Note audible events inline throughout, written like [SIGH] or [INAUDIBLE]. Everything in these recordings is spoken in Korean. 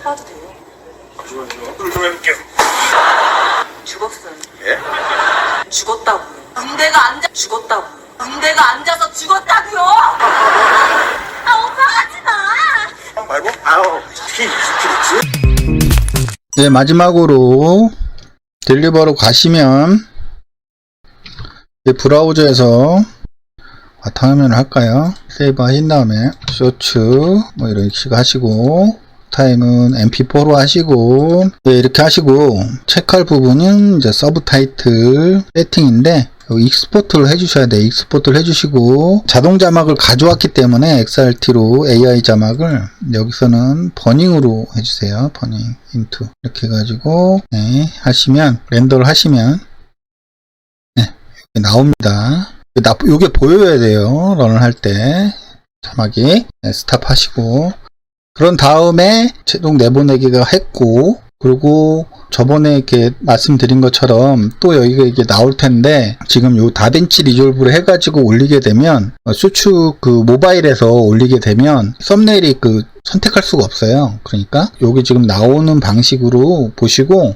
봐도 돼요. 잠시만요. 눈을 좀 해볼게요. 죽었어요. 예? 죽었다고요. 군대가 앉아 죽었다고요. 군대가 앉아서 죽었다고요. 아 오빠 하지 마. 어, 말고? 아우, 스킨, 스킨 있지? 네, 마지막으로 딜리버로 가시면 이제 브라우저에서 바탕화면을 할까요? 세이브 하신 다음에 쇼츠 뭐 이런 식으로 하시고 타임은 mp4로 하시고 네, 이렇게 하시고 체크할 부분은 이제 서브 타이틀 세팅인데 익스포트를 해주셔야 돼요. 익스포트를 해주시고 자동 자막을 가져왔기 때문에 XRT로 AI 자막을 여기서는 버닝으로 해주세요. 버닝 인투 이렇게 해가지고 네, 하시면 렌더를 하시면 네, 나옵니다. 나, 요게 보여야 돼요. 런을 할 때 자막이 네, 스탑 하시고 그런 다음에 최종 내보내기가 했고 그리고 저번에 이렇게 말씀드린 것처럼 또 여기가 이게 나올 텐데 지금 요 다빈치 리졸브를 해가지고 올리게 되면 어, 수축 그 모바일에서 올리게 되면 썸네일이 그 선택할 수가 없어요. 그러니까 여기 지금 나오는 방식으로 보시고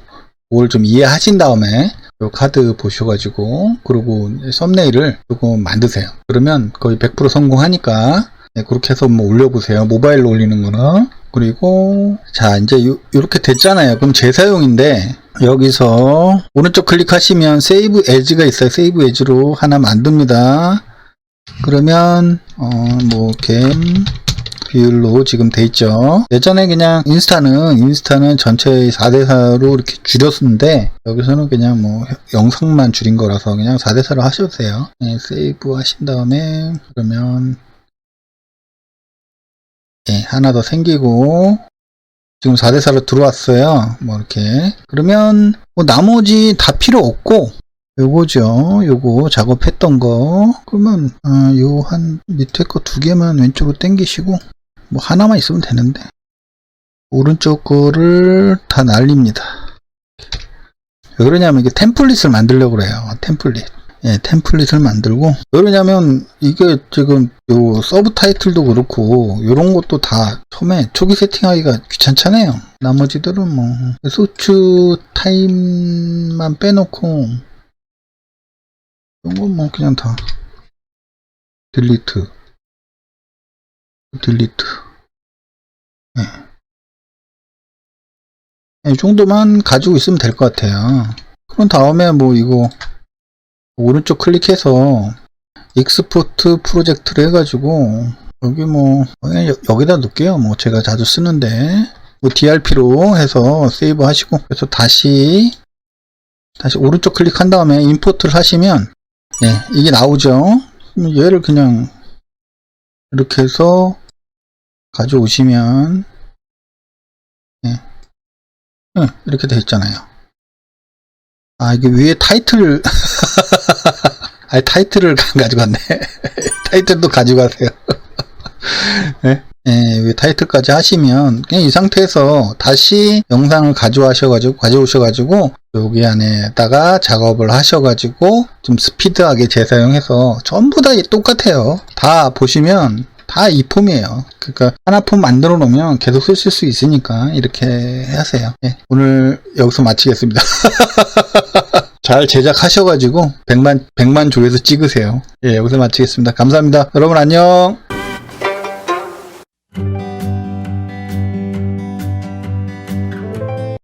그걸 좀 이해하신 다음에 요 카드 보셔가지고 그리고 썸네일을 조금 만드세요. 그러면 거의 100% 성공하니까 네, 그렇게 해서 뭐 올려보세요. 모바일로 올리는 거는. 그리고, 자, 이제 요, 렇게 됐잖아요. 그럼 재사용인데, 여기서 오른쪽 클릭하시면 세이브 에즈가 있어요. 세이브 에즈로 하나 만듭니다. 그러면, 어, 뭐, 겜, 비율로 지금 돼 있죠. 예전에 그냥 인스타는, 인스타는 전체 4대4로 이렇게 줄였는데, 여기서는 그냥 뭐, 영상만 줄인 거라서 그냥 4대4로 하셔도 돼요. 네, 세이브 하신 다음에, 그러면, 예, 하나 더 생기고 지금 4대4로 들어왔어요. 뭐 이렇게 그러면 뭐 나머지 다 필요 없고 요거죠. 요거 작업했던 거 그러면 어, 요한 밑에 거 두 개만 왼쪽으로 당기시고 뭐 하나만 있으면 되는데 오른쪽 거를 다 날립니다. 왜 그러냐면 이게 템플릿을 만들려고 그래요. 템플릿. 예, 템플릿을 만들고. 왜 그러냐면 이게 지금 요 서브 타이틀도 그렇고 요런 것도 다 처음에 초기 세팅하기가 귀찮잖아요. 나머지들은 뭐. 소추 타임만 빼놓고 이런 건 뭐 그냥 다 딜리트. 딜리트. 예. 예, 이 정도만 가지고 있으면 될 것 같아요. 그런 다음에 뭐 이거 오른쪽 클릭해서 익스포트 프로젝트를 해가지고 여기 뭐 여기다 놓을게요. 뭐 제가 자주 쓰는데. 뭐 DRP로 해서 세이브 하시고. 그래서 다시 다시 오른쪽 클릭한 다음에 임포트를 하시면 예 이게 나오죠. 얘를 그냥 이렇게 해서 가져오시면 예, 예, 이렇게 돼 있잖아요. 아 이게 위에 타이틀 [LAUGHS] [LAUGHS] 아니 타이틀을 [LAUGHS] 가져갔네 타이틀도 가져가세요 [LAUGHS] 예? 예, 위 타이틀까지 하시면 그냥 이 상태에서 다시 영상을 가져와셔가지고 가져오셔가지고 여기 안에다가 작업을 하셔가지고 좀 스피드하게 재사용해서 전부 다 똑같아요 다 보시면 다 이 폼이에요. 그러니까 하나 폼 만들어 놓으면 계속 쓰실 수 있으니까 이렇게 하세요. 예, 오늘 여기서 마치겠습니다. 잘 제작하셔가지고 100만 100만 조회수 찍으세요. 예, 여기서 마치겠습니다. 감사합니다. 여러분 안녕.